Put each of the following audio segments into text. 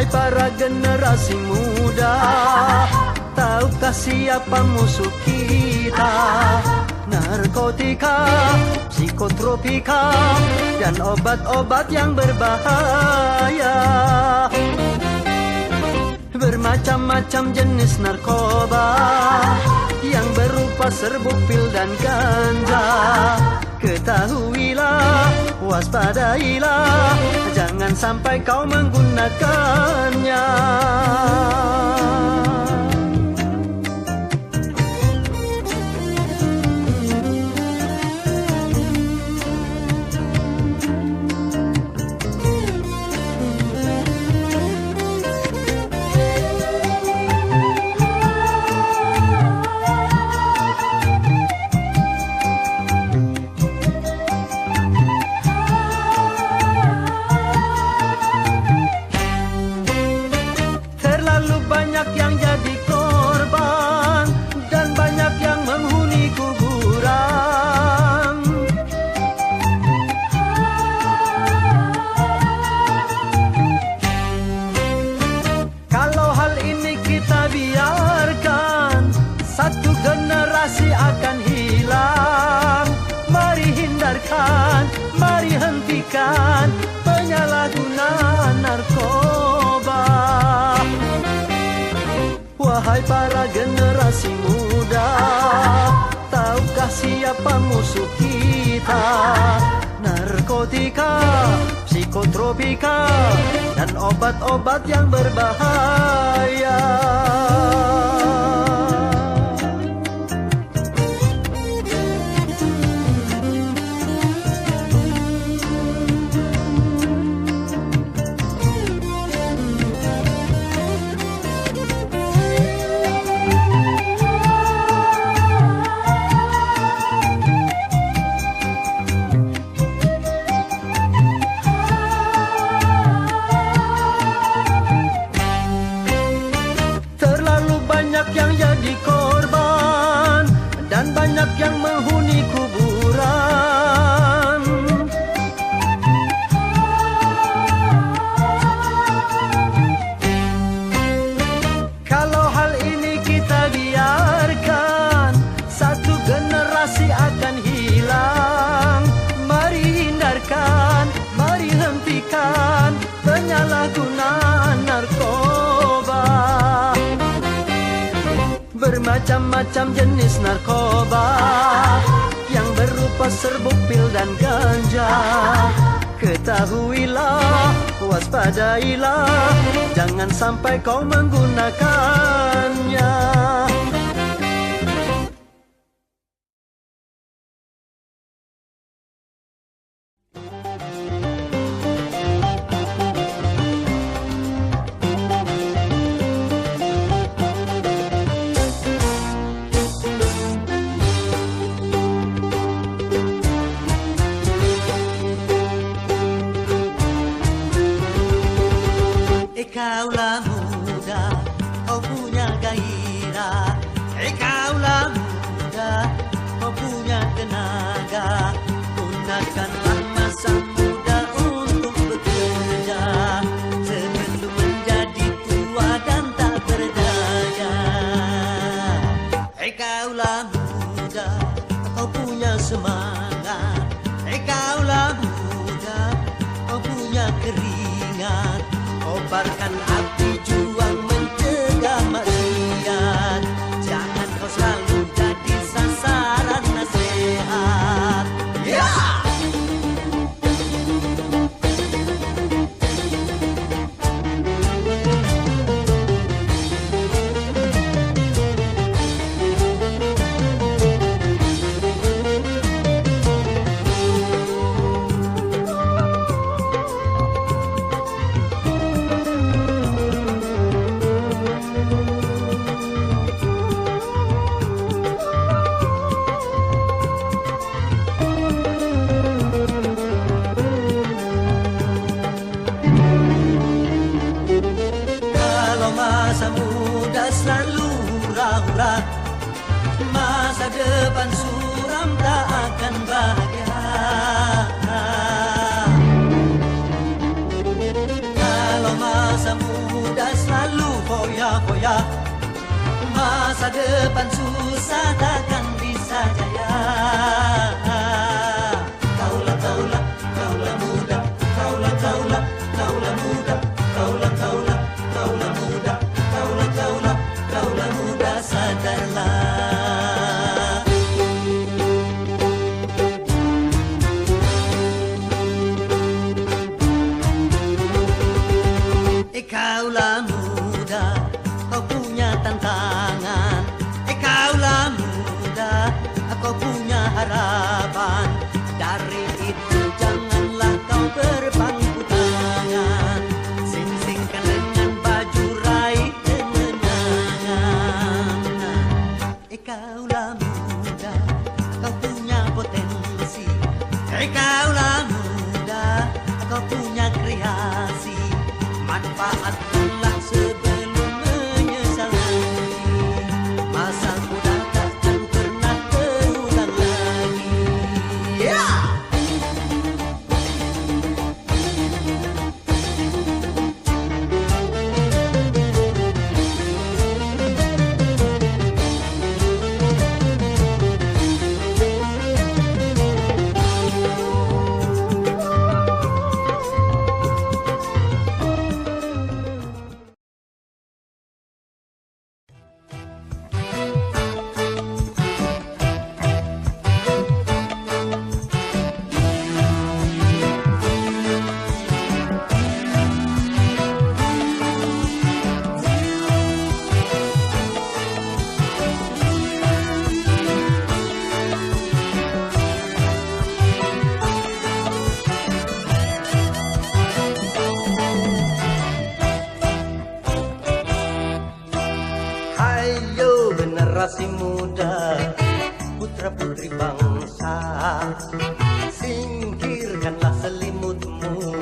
Wahai para generasi muda Tahukah siapa musuh kita? Narkotika, psikotropika Dan obat-obat yang berbahaya. Bermacam-macam jenis narkoba Yang berupa serbuk pil dan ganja. Ketahuilah, waspadailah Jangan sampai kau menggunakan kesenangannya. siapa musuh kita? Narkotika, psikotropika Dan obat-obat yang berbahaya. macam jenis narkoba yang berupa serbuk pil dan ganja. Ketahuilah, waspadailah, jangan sampai kau menggunakannya. Take Masa depan susah takkan bisa jaya. Kaulah, kaulah, kaulah muda. Kaulah, kaulah, kaulah muda. Kaulah, kaulah, kaulah muda. Kaulah, kaulah, kaulah muda Sadarlah. Eh berkreasi manfaat pula generasi muda Putra putri bangsa. Singkirkanlah selimutmu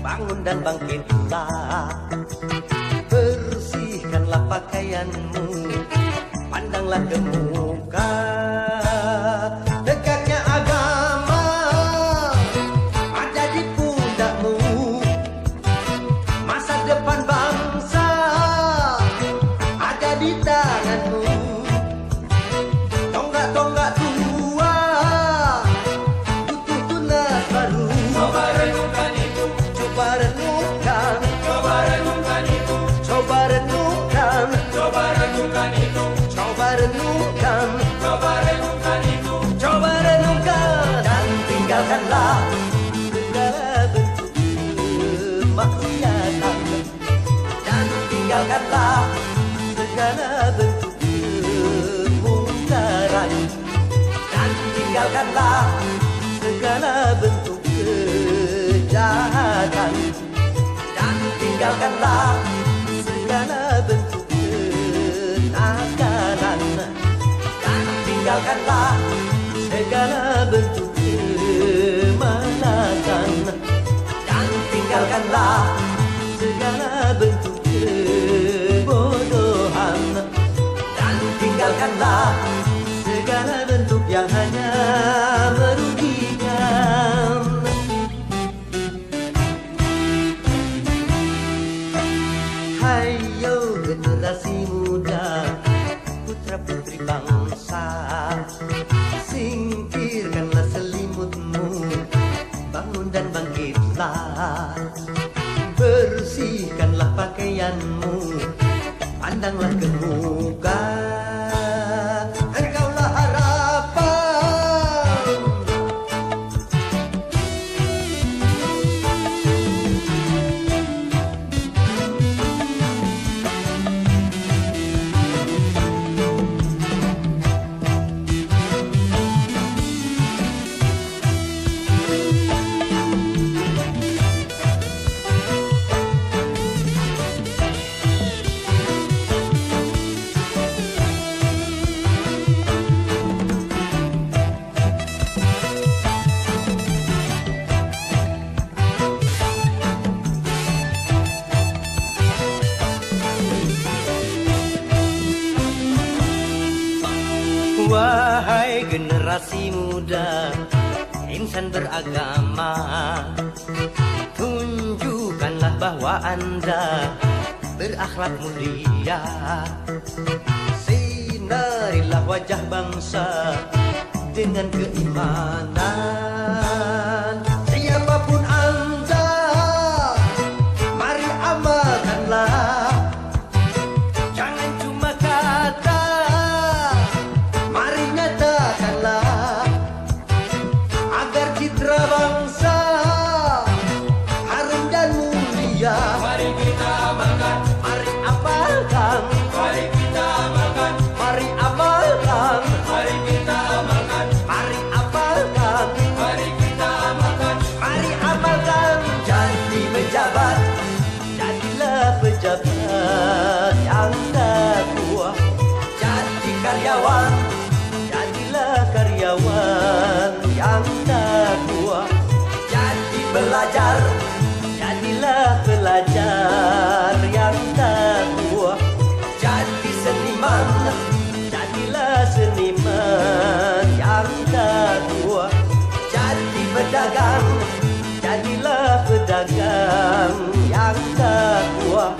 Bangun dan bangkitlah Segala bentuk kemungkaran Dan tinggalkanlah Segala bentuk kejahatan Dan tinggalkanlah Segala bentuk kenakalan dan tinggalkanlah Putri bangsa wahai generasi muda insan beragama tunjukkanlah bahwa anda berakhlak mulia. Sinarilah wajah bangsa dengan keimanan. belajar yang tak tua Jadi seniman Jadilah seniman yang tak tua Jadi pedagang Jadilah pedagang yang tak tua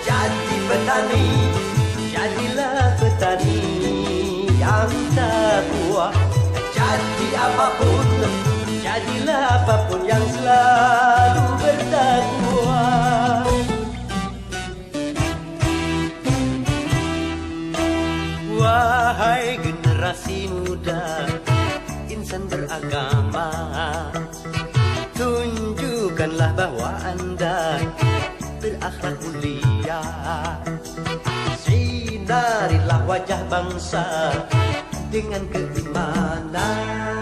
Jadi petani Jadilah petani yang tak tua Jadi apapun Jadilah apapun yang selalu agama. Tunjukkanlah bahwa anda berakhlak mulia. Sinarilah wajah bangsa dengan keimanan.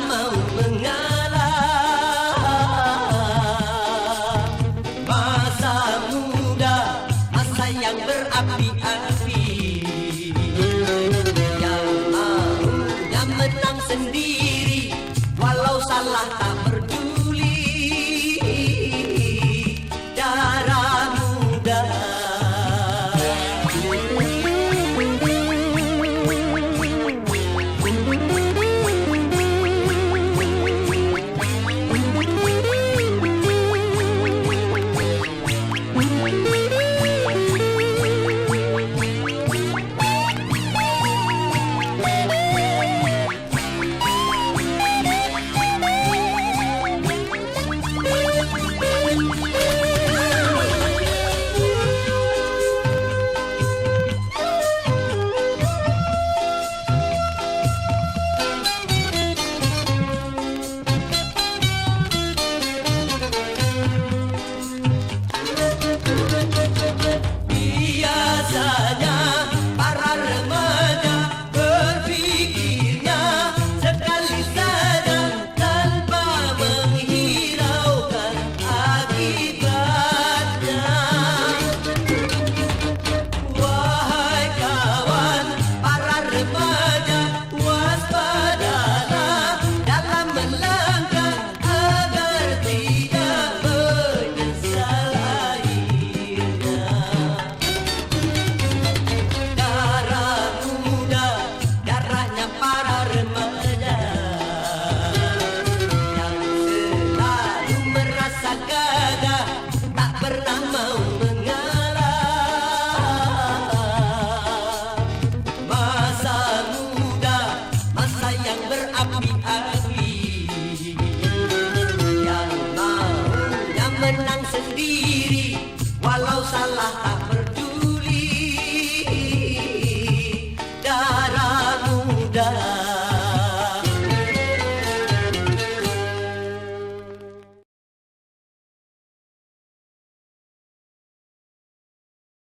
mau